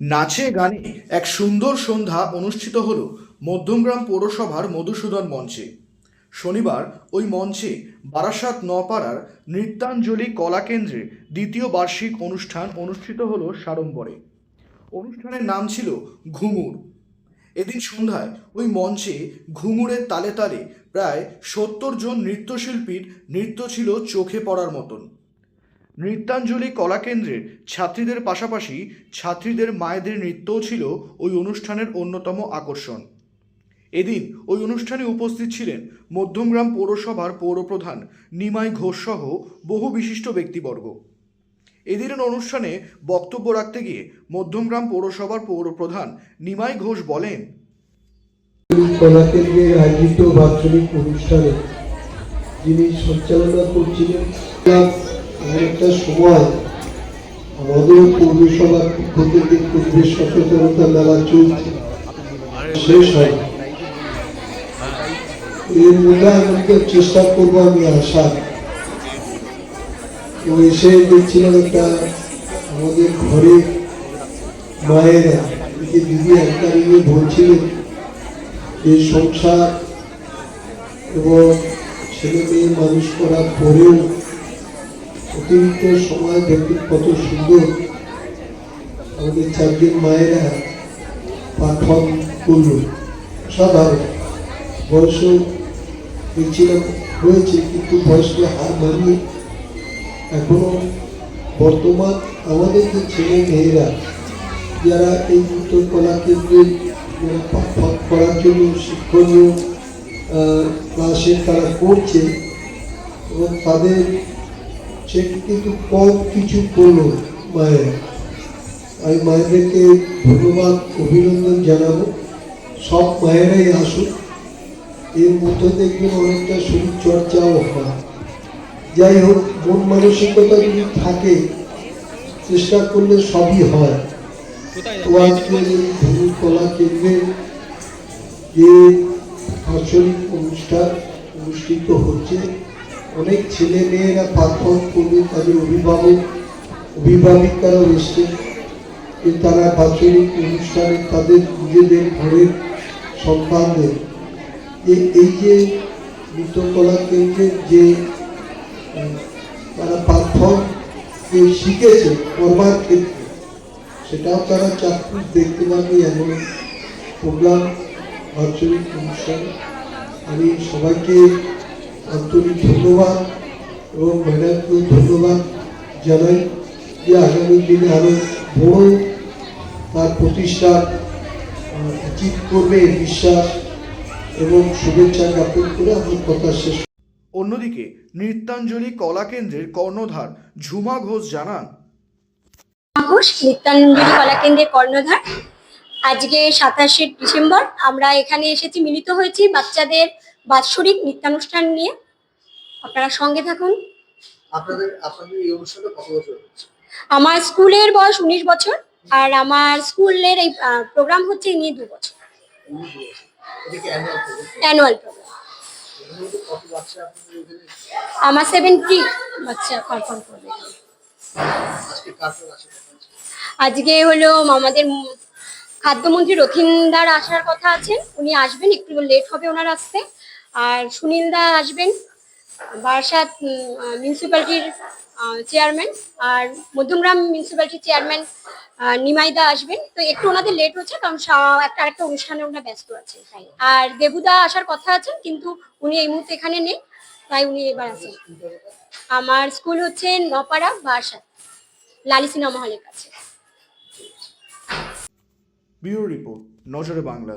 নাচে গানে এক সুন্দর সন্ধ্যা অনুষ্ঠিত হল মধ্যমগ্রাম পৌরসভার মধুসূদন মঞ্চে। শনিবার ওই মঞ্চে বারাসাত নপাড়ার নৃত্যাঞ্জলি কলাকেন্দ্রে দ্বিতীয় বার্ষিক অনুষ্ঠান অনুষ্ঠিত হল সাড়ম্বরে। অনুষ্ঠানের নাম ছিল ঘুঙুর। এদিন সন্ধ্যায় ওই মঞ্চে ঘুঙুরের তালে তালে প্রায় সত্তর জন নৃত্যশিল্পীর নৃত্য ছিল চোখে পড়ার মতন। নৃত্যাঞ্জলি কলাকেন্দ্রের ছাত্রীদের পাশাপাশি ছাত্রীদের মায়েদের নৃত্যও ছিল ওই অনুষ্ঠানের অন্যতম আকর্ষণ। এদিন ওই অনুষ্ঠানে উপস্থিত ছিলেন মধ্যমগ্রাম পৌরসভার পৌরপ্রধান নিমাই ঘোষ সহ বহু বিশিষ্ট ব্যক্তিবর্গ। এদিনের অনুষ্ঠানে বক্তব্য রাখতে গিয়ে মধ্যমগ্রাম পৌরসভার পৌরপ্রধান নিমাই ঘোষ বলেন, কলাকেন্দ্রের আয়োজিত বাৎসরিক অনুষ্ঠানে যিনি সঞ্চালনা করছিলেন একটা সময় আমাদের পৌরসভার পক্ষ থেকে পরিবেশ সচেতনতা মেলা চলছে, শেষ হয় এর মধ্যে আমাকে চেষ্টা করব, আমি আশা। তো এসে দেখছিলাম একটা আমাদের ঘরে মায়েরা যে দিদি একটা নিয়ে বলছিলেন এই সংসার এবং ছেলে মেয়ে মানুষ করার পরেও অতিরিক্ত সময় ব্যতীত কত সুন্দর। আমাদের চারজন মায়েরা পাঠন করল। সাধারণ বয়সও দেখছিলাম হয়েছে, কিন্তু বয়সকে হার মানিয়ে এখনও বর্তমান আমাদের যে ছেলে মেয়েরা, যারা এই নৃত্য কলা কেন্দ্রে যারা পাঠ পাঠ করার জন্য শিক্ষণীয় ক্লাসে তারা করছে, এবং তাদের সে কিন্তু কম কিছু করল মায়েরা। আমি মায়েদেরকে ধন্যবাদ অভিনন্দন জানাব। সব মায়েরাই আসুন এর মধ্যে দেখবেন অনেকটা শরীর চর্চাও হয়। যাই হোক মন মানসিকতা যদি থাকে চেষ্টা করলে সবই হয়। তো আজকে এই কলা কেন্দ্রের যে বাৎসরিক অনুষ্ঠান অনুষ্ঠিত হচ্ছে অনেক ছেলে মেয়েরা পাঠন করবে তাদের অভিভাবক, অভিভাবিকারাও এসছে। যে তারা বাৎসরিক অনুষ্ঠানে তাদের নিজেদের ঘরের সন্তানদের এই যে নৃত্যকলা কেন্দ্রের যে তারা যে শিখেছে করবার ক্ষেত্রে, সেটাও তারা চাকরি দেখতে পাবে এমন প্রোগ্রাম বাৎসরিক অনুষ্ঠানে। আমি সবাইকে আন্তরিক ধন্যবাদ এবং ম্যাডামকেও ধন্যবাদ জানাই যে আগামী দিনে আরও বড় তার প্রতিষ্ঠা অ্যাচিভ করবে বিশ্বাস এবং শুভেচ্ছা জ্ঞাপন করে আমার কথা শেষ অন্যদিকে নৃত্যাঞ্জলি কলাকেন্দ্রের কর্ণধার ঝুমা ঘোষ জানান ঘোষ নিত্যানন্দী কলাকেন্দ্রের কর্ণধার। আজকে সাতাশে ডিসেম্বর আমরা এখানে এসেছি মিলিত হয়েছি বাচ্চাদের বাৎসরিক নৃত্যানুষ্ঠান নিয়ে আপনারা সঙ্গে থাকুন। আপনাদের আপনাদের এই অনুষ্ঠানে কত বছর আমার স্কুলের বয়স উনিশ বছর আর আমার স্কুলের এই প্রোগ্রাম হচ্ছে এই নিয়ে দু বছর। অ্যানুয়াল প্রোগ্রাম আমার সেভেন্টি বাচ্চা পারফর্ম করবে। আজকে হলো আমাদের খাদ্যমন্ত্রী রথিনদার আসার কথা আছেন উনি আসবেন একটু লেট হবে ওনার আসতে। আর সুনীলদা আসবেন বারাসাত মিউনিসিপ্যালিটির চেয়ারম্যান আর মধ্যমগ্রাম মিউনিসিপ্যালিটির চেয়ারম্যান নিমাইদা আসবেন। তো একটু ওনাদের লেট হচ্ছে কারণ একটা আরেকটা অনুষ্ঠানে ওনারা ব্যস্ত আছে। তাই। আর দেবুদা আসার কথা আছেন কিন্তু উনি এই মুহূর্তে এখানে নেই তাই উনি এবার আছেন। আমার স্কুল হচ্ছে নপাড়া বারাসাত লালি সিনেমা হলের কাছে। ব্যুরো রিপোর্ট নজরে বাংলা।